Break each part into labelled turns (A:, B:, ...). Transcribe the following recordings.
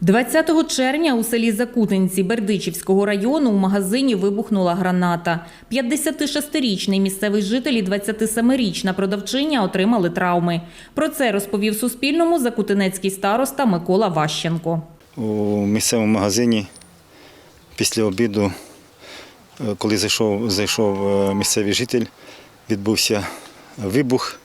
A: 20 червня у селі Закутинці Бердичівського району у магазині вибухнула граната. 56-річний місцевий житель і 27-річна продавчиня отримали травми. Про це розповів Суспільному закутинецький староста Микола Ващенко.
B: у місцевому магазині після обіду, е, коли зайшов, зайшов е, місцевий житель, відбувся вибух.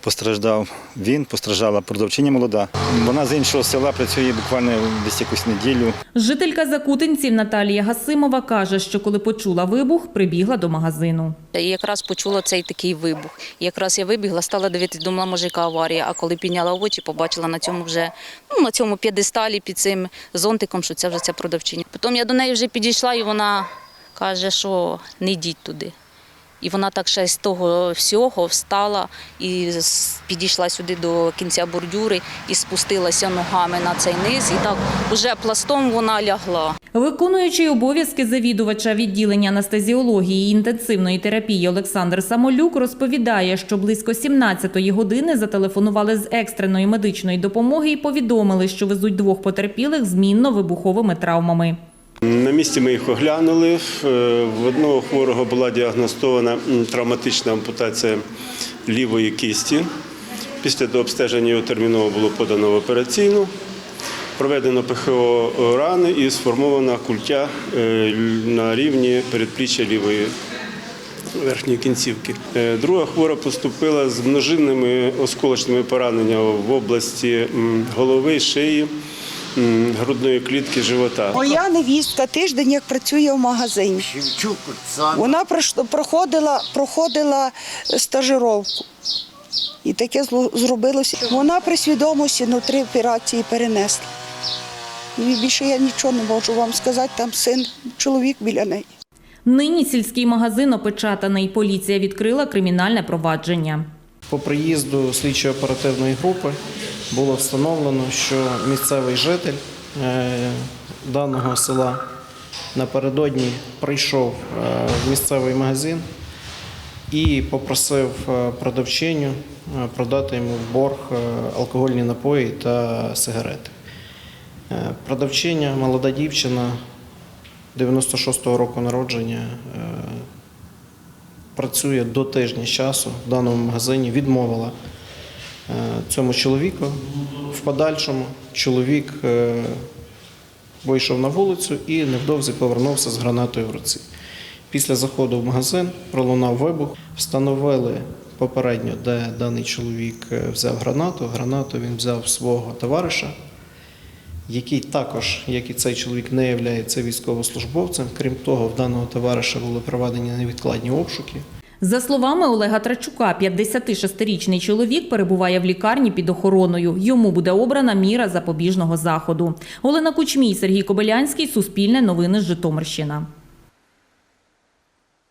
B: Постраждав він, постраждала продавчиня молода. Вона з іншого села працює буквально десь якусь неділю.
A: Жителька Закутинців Наталія Гасимова каже, що коли почула вибух, прибігла до магазину.
C: І якраз почула цей такий вибух. І якраз я вибігла, стала дивитися, думала, може, яка аварія. А коли підняла очі, побачила на цьому вже ну, на цьому п'єдесталі під цим зонтиком, що це вже ця продавчиня. Потім я до неї вже підійшла, і вона каже, що не йдіть туди. І вона так ще з того всього встала і підійшла сюди до кінця бордюри і спустилася ногами на цей низ. І так уже пластом вона лягла.
A: Виконуючий обов'язки завідувача відділення анестезіології і інтенсивної терапії Олександр Самолюк розповідає, що близько 17-ї години зателефонували з екстреної медичної допомоги і повідомили, що везуть двох потерпілих з мінно-вибуховими травмами.
D: На місці ми їх оглянули. Е, В одного хворого була діагностована травматична ампутація лівої кисті. Після дообстеження його терміново було подано в операційну. Проведено ПХО рани і сформована культя е, на рівні передпліччя лівої верхньої кінцівки. Е, Друга хвора поступила з множинними осколочними пораненнями в області голови, шиї, грудної клітки, живота.
E: Моя невістка тиждень як працює в магазині. Вона проходила, проходила стажировку. І таке зло- зробилося. Вона при свідомості ну, три операції перенесла. І більше я нічого не можу вам сказати, там син, чоловік біля неї.
A: Нині сільський магазин опечатаний. Поліція відкрила кримінальне провадження.
F: По приїзду слідчої оперативної групи було встановлено, що місцевий житель е, даного села напередодні прийшов е, в місцевий магазин і попросив е, продавчиню продати йому в борг алкогольні напої та сигарети. Продавчиня, молода дівчина 96-го року народження, працює до тижня часу в даному магазині, відмовила цьому чоловіку. В подальшому чоловік е, вийшов на вулицю і невдовзі повернувся з гранатою в руці. Після заходу в магазин пролунав вибух, встановили попередньо, де даний чоловік е, взяв гранату. Гранату він взяв свого товариша, який також, як і цей чоловік, не є військовослужбовцем. Крім того, в даного товариша були проведені невідкладні обшуки.
A: За словами Олега Трачука, 56-річний чоловік перебуває в лікарні під охороною. Йому буде обрана міра запобіжного заходу. Олена Кучмій, Сергій Кобилянський, Суспільне новини Житомирщина.